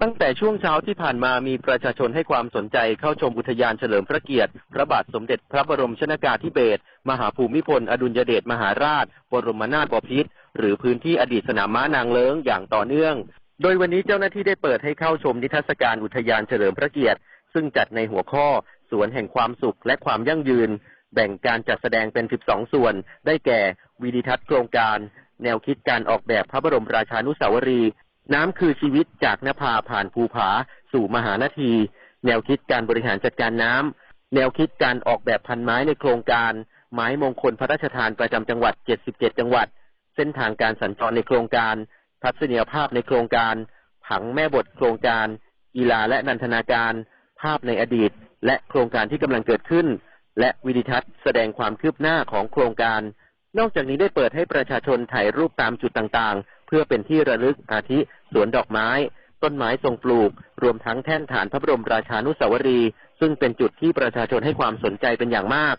ตั้งแต่ช่วงเช้าที่ผ่านมามีประชาชนให้ความสนใจเข้าชมอุทยานเฉลิมพระเกียรติ พระบาทสมเด็จพระบรมชนากาธิเบศรมหาภูมิพล อดุลยเดชมหาราช บรมนาถบพิตรหรือพื้นที่อดีตสนามม้านางเลิ้งอย่างต่อเนื่อง โดยวันนี้เจ้าหน้าที่ได้เปิดให้เข้าชมนิทรรศการอุทยานเฉลิมพระเกียรติ ซึ่งจัดในหัวข้อ สวนแห่งความสุขและความยั่งยืน แบ่งการจัดแสดงเป็น 12 ส่วน ได้แก่วิดิทัศน์โครงการ แนวคิดการออกแบบพระบรมราชานุสาวรีย์ น้ำคือชีวิตจากนภาผ่านภูผา สู่มหานาที แนวคิดการบริหารจัดการน้ำแนวคิดการออกแบบพันไม้ในโครงการ ไม้มงคลพระราชทานประจำจังหวัด 77 จังหวัด เส้นทางการสัญจรในโครงการ ทัศนียภาพในโครงการ ผังแม่บทโครงการกีฬาและนันทนาการ ภาพในอดีต และโครงการที่กำลังเกิดขึ้น และวิดิทัศน์แสดงความคืบหน้าของโครงการ นอกจากนี้ได้เปิดให้ประชาชนถ่ายรูปตามจุดต่างๆ พื่อเป็นที่ระลึกอาทิสวนดอกไม้ ต้นไม้ทรงปลูก รวมทั้งแท่นฐานพระบรมราชานุสาวรี ซึ่งเป็นจุดที่ประชาชนให้ความสนใจเป็นอย่างมาก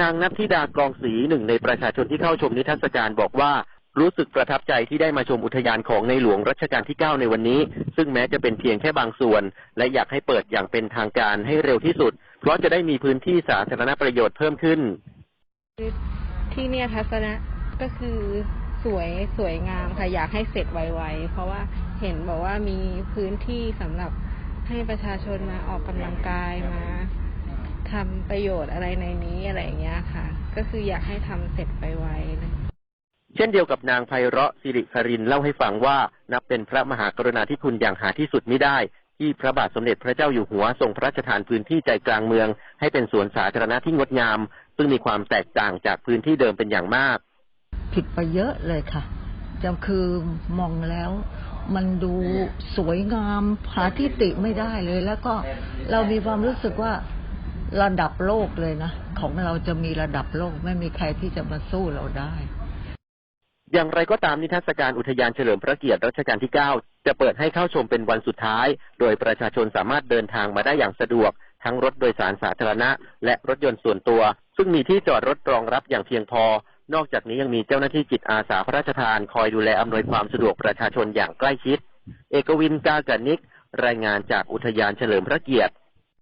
นางนัทธิดากองศรีหนึ่งในประชาชนที่เข้าชมนิทรรศการบอกว่ารู้สึกประทับใจที่ได้มาชมอุทยานของในหลวงรัชกาลที่ 9 ในวันนี้ ซึ่งแม้จะเป็นเพียงแค่บางส่วน และอยากให้เปิดอย่างเป็นทางการให้เร็วที่สุด เพราะจะได้มีพื้นที่สาธารณประโยชน์เพิ่มขึ้น ที่เนี่ยทัศนะก็คือ สวยสวยงามค่ะอยากให้เสร็จไวๆเพราะว่าเห็นบอกว่ามีพื้นที่สำหรับให้ประชาชนมาออกกำลังกายมาทำประโยชน์อะไรในนี้อะไรอย่างเงี้ยค่ะ ก็คืออยากให้ทำเสร็จไวๆเลยเช่นเดียวกับนางไพเราะสิริครินเล่าให้ฟังว่า นับเป็นพระมหากรุณาธิคุณอย่างหาที่สุดไม่ได้ ที่พระบาทสมเด็จพระเจ้าอยู่หัวทรงพระราชทานพื้นที่ใจกลางเมือง ให้เป็นสวนสาธารณะที่งดงาม ซึ่งมีความแตกต่างจากพื้นที่เดิมเป็นอย่างมาก ผิดไปเยอะเลยค่ะจะคือมองแล้ว มันดูสวยงามหาที่ติไม่ได้เลย แล้วก็เรามีความรู้สึกว่าระดับโลกเลยนะ ของเราจะมีระดับโลกไม่มีใครที่จะมาสู้เราได้ อย่างไรก็ตามนิทรรศการอุทยานเฉลิมพระเกียรติรัชกาลที่ 9 จะเปิดให้เข้าชมเป็นวันสุดท้าย โดยประชาชนสามารถเดินทางมาได้อย่างสะดวก ทั้งรถโดยสารสาธารณะ และรถยนต์ส่วนตัว ซึ่งมีที่จอดรถรองรับอย่างเพียงพอ นอกจากนี้ยังมีเจ้าหน้าที่จิตอาสาพระราชทานคอยดูแลอำนวยความสะดวกประชาชนอย่างใกล้ชิด เอกวินกากนิก รายงานจากอุทยานเฉลิมพระเกียรติ